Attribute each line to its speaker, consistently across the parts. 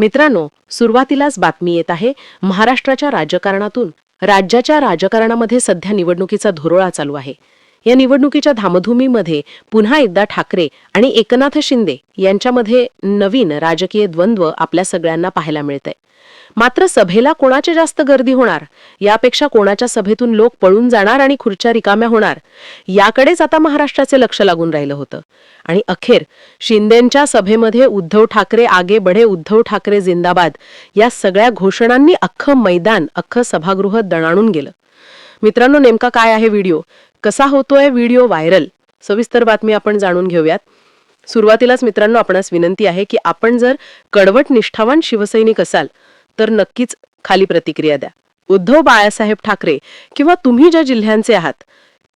Speaker 1: मित्रांनो सुरुवातीलाच बातमी येत आहे महाराष्ट्राच्या राजकारणातून राज्याच्या राजकारणामध्ये सध्या निवडणुकीचा धुरोळा चालू आहे. या निवडणुकीच्या धामधुमीमध्ये पुन्हा एकदा ठाकरे आणि एकनाथ शिंदे यांच्यामध्ये नवीन राजकीय द्वंद्व आपल्या सगळ्यांना पाहायला मिळतंय. मात्र सभेला कोणाची जास्त गर्दी होणार? यापेक्षा कोणाच्या सभेतून लोक पळून जाणार आणि खुर्च्या रिकाम्या होणार? याकडेच आता महाराष्ट्राचे लक्ष लागून राहिलं होतं. आणि अखेर शिंदेंच्या सभेमध्ये उद्धव ठाकरे आगे बढे उद्धव ठाकरे जिंदाबाद या सगळ्या घोषणांनी अख्खं मैदान अख्खं सभागृह दणाणून गेलं. मित्रांनो नेमका काय आहे व्हिडिओ? कसा होतोय व्हिडिओ व्हायरल? सविस्तर बातमी आपण जाणून घेऊयात. सुरुवातीलाच मित्रांनो आपणास विनंती आहे की आपण जर कडवट निष्ठावान शिवसैनिक असाल तर नक्कीच खाली प्रतिक्रिया द्या. उद्धव बाळासाहेब ठाकरे किंवा तुम्ही ज्या जिल्ह्यांचे आहात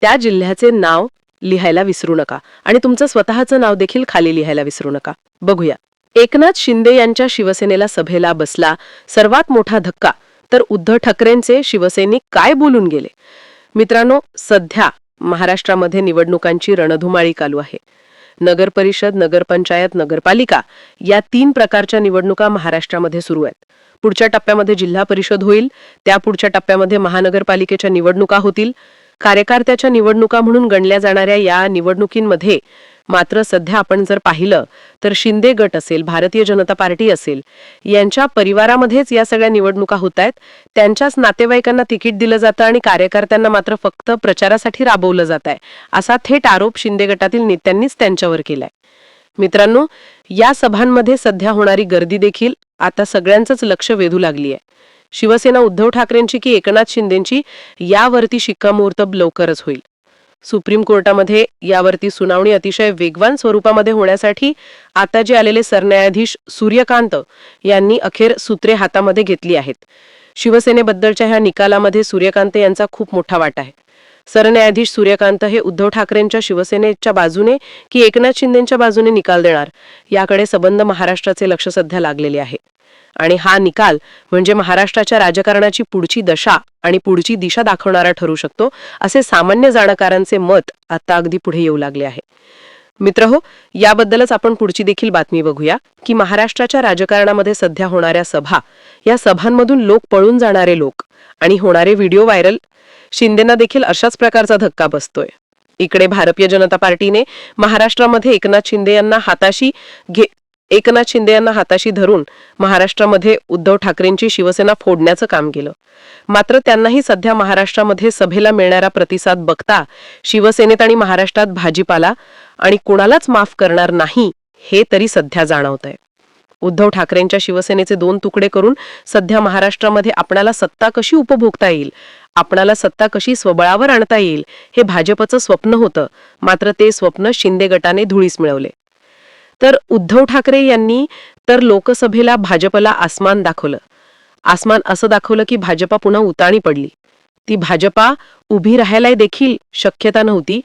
Speaker 1: त्या जिल्ह्याचे नाव लिहायला विसरू नका आणि तुमचं स्वतःचं नाव देखील खाली लिहायला विसरू नका. बघूया. एकनाथ शिंदे यांच्या शिवसेनेला सभेला बसला सर्वात मोठा धक्का तर उद्धव ठाकरेंचे शिवसैनिक काय बोलून गेले? मित्रांनो सध्या महाराष्ट्रामध्ये निवडणुकांची रणधुमाळी चालू आहे. नगर परिषद नगरपंचायत नगरपालिका या तीन प्रकारच्या निवडणुका महाराष्ट्रामध्ये सुरू आहेत. पुढच्या टप्प्यामध्ये जिल्हा परिषद होईल त्या पुढच्या टप्प्यामध्ये महानगरपालिकेच्या निवडणुका होतील. कार्यकर्त्याच्या निवडणुका म्हणून गणल्या जाणाऱ्या या निवडणुकींमध्ये मात्र सध्या आपण जर पाहिलं तर शिंदे गट असेल भारतीय जनता पार्टी असेल यांच्या परिवारामध्येच या सगळ्या निवडणुका होत आहेत त्यांच्याच नातेवाईकांना तिकीट दिलं जातं आणि कार्यकर्त्यांना मात्र फक्त प्रचारासाठी राबवलं जात आहे असा थेट आरोप शिंदे गटातील नेत्यांनीच त्यांच्यावर केलाय. मित्रांनो या सभांमध्ये सध्या होणारी गर्दी देखील आता सगळ्यांचंच लक्ष वेधू लागली आहे शिवसेना उद्धव ठाकरेंची की एकनाथ शिंदेंची यावरती शिक्कामोर्तब लवकरच होईल. सुप्रीम कोर्टामध्ये यावरती सुनावणी अतिशय वेगवान स्वरूपामध्ये होण्यासाठी आता जे आलेले सरन्यायाधीश सूर्यकांत यांनी अखेर सूत्रे हातामध्ये घेतली आहेत. शिवसेनेबद्दलच्या ह्या निकालामध्ये सूर्यकांत यांचा खूप मोठा वाटा आहे. सरन्यायाधीश सूर्यकांत हे उद्धव ठाकरेंच्या शिवसेनेच्या बाजूने की एकनाथ शिंदेच्या बाजूने निकाल देणार याकडे सबंध महाराष्ट्राचे लक्ष सध्या लागलेले आहे. आणि हा निकाल म्हणजे महाराष्ट्राच्या राजकारणाची पुढची दशा आणि पुढची दिशा दाखवणारा ठरू शकतो असे सामान्य जाणकारांचे मत आता अगदी पुढे येऊ लागले आहे. मित्र हो याबद्दलच आपण पुढची देखील बातमी बघूया की महाराष्ट्राच्या राजकारणामध्ये सध्या होणाऱ्या सभा या सभांमधून लोक पळून जाणारे लोक आणि होणारे व्हिडिओ व्हायरल शिंदेना देखील अशाच प्रकारचा धक्का बसतोय. इकडे भारतीय जनता पार्टीने महाराष्ट्रामध्ये एकनाथ शिंदे यांना हाताशी घे एकनाथ शिंदे यांना हाताशी धरून महाराष्ट्रामध्ये उद्धव ठाकरेंची शिवसेना फोडण्याचं काम केलं. मात्र त्यांनाही सध्या महाराष्ट्रामध्ये सभेला मिळणारा प्रतिसाद बघता शिवसेनेत आणि महाराष्ट्रात भाजीपाला आणि कुणालाच माफ करणार नाही हे तरी सध्या जाणवत आहे उद्धव ठाकरेंच्या शिवसेनेचे दोन तुकडे करून सध्या महाराष्ट्रामध्ये आपणाला सत्ता कशी उपभोगता येईल आपणाला सत्ता कशी स्वबळावर आणता येईल हे भाजपचं स्वप्न होतं मात्र ते स्वप्न शिंदे गटाने धुळीस मिळवले. तर उद्धव ठाकरे यांनी तर लोकसभेला भाजपला आसमान दाखवलं. आसमान असं दाखवलं की भाजपा पुन्हा उताणी पडली. ती भाजपा उभी राहायला देखील शक्यता नव्हती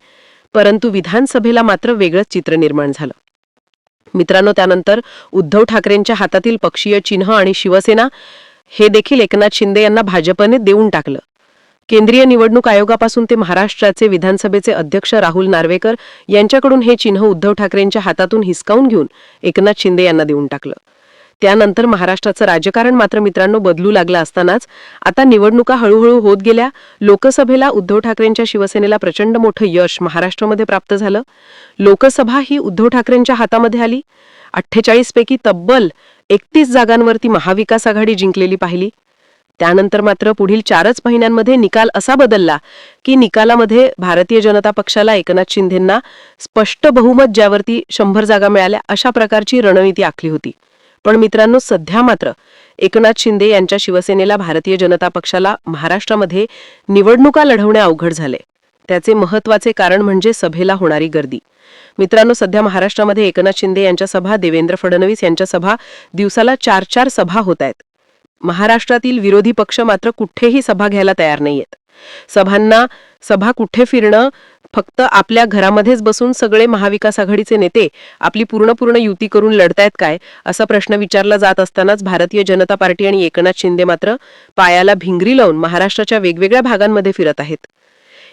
Speaker 1: परंतु विधानसभेला मात्र वेगळंच चित्र निर्माण झालं. मित्रांनो त्यानंतर उद्धव ठाकरेंच्या हातातील पक्षीय चिन्ह आणि शिवसेना हे देखील एकनाथ शिंदे यांना भाजपने देऊन टाकलं. केंद्रीय निवडणूक आयोगापासून ते महाराष्ट्राचे विधानसभेचे अध्यक्ष राहुल नार्वेकर यांच्याकडून हे चिन्ह उद्धव ठाकरेंच्या हातातून हिसकावून घेऊन एकनाथ शिंदे यांना देऊन टाकलं. त्यानंतर महाराष्ट्राचं राजकारण मात्र मित्रांनो बदलू लागलं असतानाच आता निवडणुका हळूहळू होत गेल्या. लोकसभेला उद्धव ठाकरेंच्या शिवसेनेला प्रचंड मोठं यश महाराष्ट्रामध्ये प्राप्त झालं. लोकसभा ही उद्धव ठाकरेंच्या हातामध्ये आली. अठ्ठेचाळीस पैकी तब्बल एकतीस जागांवरती महाविकास आघाडी जिंकलेली पाहिली. त्यानंतर मात्र पुढील चारच महिन्यांमध्ये निकाल असा बदलला की निकालामध्ये भारतीय जनता पक्षाला एकनाथ शिंदेंना स्पष्ट बहुमत ज्यावरती शंभर जागा मिळाल्या अशा प्रकारची रणनीती आखली होती. पण मित्रांनो सध्या मात्र एकनाथ शिंदे यांच्या शिवसेनेला भारतीय जनता पक्षाला महाराष्ट्रामध्ये निवडणुका लढवणे अवघड झाले. त्याचे महत्त्वाचे कारण म्हणजे सभेला होणारी गर्दी. मित्रांनो सध्या महाराष्ट्रामध्ये एकनाथ शिंदे यांच्या सभा देवेंद्र फडणवीस यांच्या सभा दिवसाला चार चार सभा होत आहेत. महाराष्ट्रातील विरोधी पक्ष मात्र कुठेही सभा घ्यायला तयार नाहीयेत. सभांना सभा कुठे फिरणं फक्त आपल्या घरामध्येच बसून सगळे महाविकास आघाडीचे नेते आपली पूर्ण पूर्ण युती करून लढतायत काय असा प्रश्न विचारला जात असतानाच भारतीय जनता पार्टी आणि एकनाथ शिंदे मात्र पायाला भिंगरी लावून महाराष्ट्राच्या वेगवेगळ्या भागांमध्ये फिरत आहेत.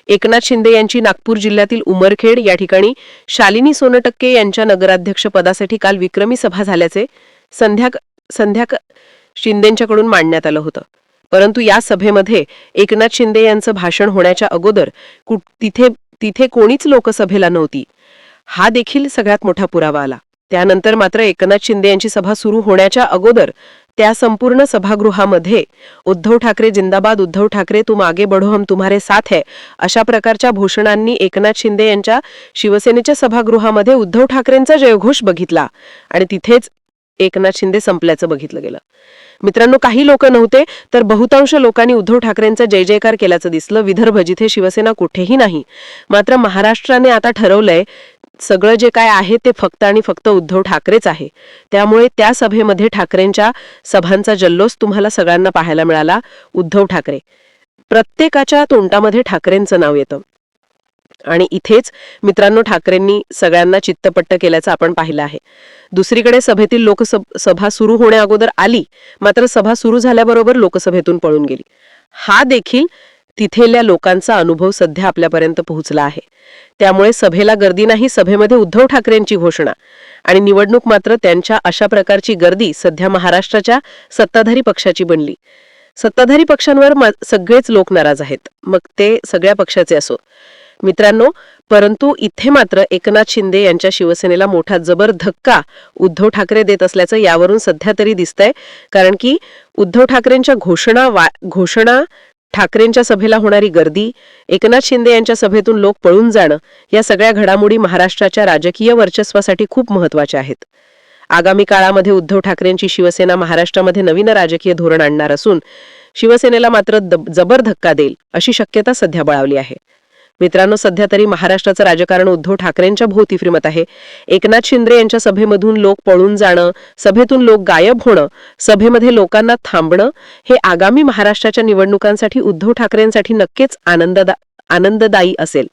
Speaker 1: एकनाथ शिंदे यांची नागपूर जिल्ह्यातील उमरखेड या ठिकाणी शालिनी सोनटक्के यांच्या नगराध्यक्ष पदासाठी काल विक्रमी सभा झाल्याचे संध्या संध्याका शिंदेंच्याकडून मांडण्यात आलं होतं. परंतु या सभेमध्ये एकनाथ शिंदे यांचं भाषण होण्याच्या अगोदर तिथे तिथे कोणीच लोकसभेला नव्हती. हा देखील सगळ्यात मोठा पुरावा आला. त्यानंतर मात्र एकनाथ शिंदे यांची सभा सुरू होण्याच्या अगोदर त्या संपूर्ण सभागृहामध्ये उद्धव ठाकरे जिंदाबाद उद्धव ठाकरे तू मागे बढो हम तुम्हारे साथ है अशा प्रकारच्या घोषणांनी एकनाथ शिंदे यांच्या शिवसेनेच्या सभागृहामध्ये उद्धव ठाकरेंचा जयघोष बघितला. आणि तिथेच एकनाथ शिंदे संपल्याचं बघितलं गेलं. मित्रांनो काही लोक नव्हते तर बहुतांश लोकांनी उद्धव ठाकरेंचा जय जयकार केल्याचं दिसलं. विदर्भ जिथे शिवसेना कुठेही नाही. मात्र महाराष्ट्राने आता ठरवलंय सगळं जे काय आहे ते फक्त आणि फक्त उद्धव ठाकरेच आहे. त्यामुळे त्या सभेमध्ये ठाकरेंच्या सभांचा जल्लोष तुम्हाला सगळ्यांना पाहायला मिळाला. उद्धव ठाकरे. प्रत्येकाच्या तोंडामध्ये ठाकरेंचं नाव येतं. आणि इथेच मित्रांनो ठाकरेंनी सगळ्यांना चित्तपट्ट केल्याचं आपण पाहिलं आहे. दुसरीकडे सभेतील लोकसभ सभा सुरू होण्या अगोदर आली मात्र सभा सुरू झाल्याबरोबर लोकसभेतून पळून गेली. हा देखील तिथेल्या लोकांचा अनुभव सध्या आपल्यापर्यंत पोहोचला आहे. त्यामुळे सभेला गर्दी नाही सभेमध्ये उद्धव ठाकरेंची घोषणा. आणि निवडणूक मात्र त्यांच्या अशा प्रकारची गर्दी सध्या महाराष्ट्राच्या सत्ताधारी पक्षाची बनली. सत्ताधारी पक्षांवर सगळेच लोक नाराज आहेत. मग ते सगळ्या पक्षाचे असो. मित्रांनो परंतु इथे मात्र एकनाथ शिंदे यांच्या शिवसेनेला मोठा जबर धक्का उद्धव ठाकरे देत असल्याचं यावरून सध्या तरी दिसतंय. कारण की उद्धव ठाकरेंच्या घोषणा वा घोषणा ठाकरेंच्या सभेला होणारी गर्दी एकनाथ शिंदे यांच्या सभेतून लोक पळून जाणं या सगळ्या घडामोडी महाराष्ट्राच्या राजकीय वर्चस्वासाठी खूप महत्त्वाच्या आहेत. आगामी काळामध्ये उद्धव ठाकरेंची शिवसेना महाराष्ट्रामध्ये नवीन राजकीय धोरण आणणार असून शिवसेनेला मात्र जबर धक्का देईल अशी शक्यता सध्या बळावली आहे. मित्रांनो सध्या तरी महाराष्ट्राचं राजकारण उद्धव ठाकरेंच्या भोवती फिरमत आहे. एकनाथ शिंदे यांच्या सभेमधून लोक पळून जाणं सभेतून लोक गायब होणं सभेमध्ये लोकांना थांबणं हे आगामी महाराष्ट्राच्या निवडणुकांसाठी उद्धव ठाकरेंसाठी नक्कीच आनंददा आनंददायी असेल.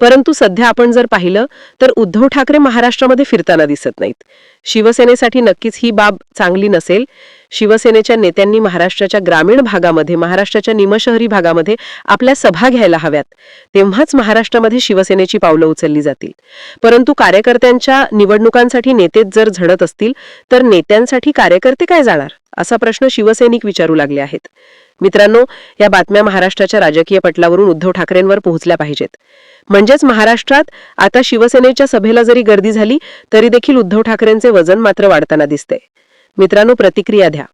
Speaker 1: परंतु सध्या आपण जर पाहिलं तर उद्धव ठाकरे महाराष्ट्रामध्ये फिरताना दिसत नाहीत. शिवसेनेसाठी नक्कीच ही बाब चांगली नसेल. शिवसेनेच्या नेत्यांनी महाराष्ट्राच्या ग्रामीण भागामध्ये महाराष्ट्राच्या निमशहरी भागामध्ये आपल्या सभा घ्यायला हव्यात. तेव्हाच महाराष्ट्रामध्ये शिवसेनेची पावलं उचलली जातील. परंतु कार्यकर्त्यांच्या निवडणुकांसाठी नेतेच जर झडत असतील तर नेत्यांसाठी कार्यकर्ते काय जाणार? असा प्रश्न शिवसैनिक विचारू लागले आहेत. मित्रांनो या बातम्या महाराष्ट्राच्या राजकीय पटलावरून उद्धव ठाकरेंवर पोहोचल्या पाहिजेत. म्हणजेच महाराष्ट्रात आता शिवसेनेच्या सभेला जरी गर्दी झाली तरी देखील उद्धव ठाकरेंचे वजन मात्र वाढताना दिसते मित्रांनो प्रतिक्रिया द्या.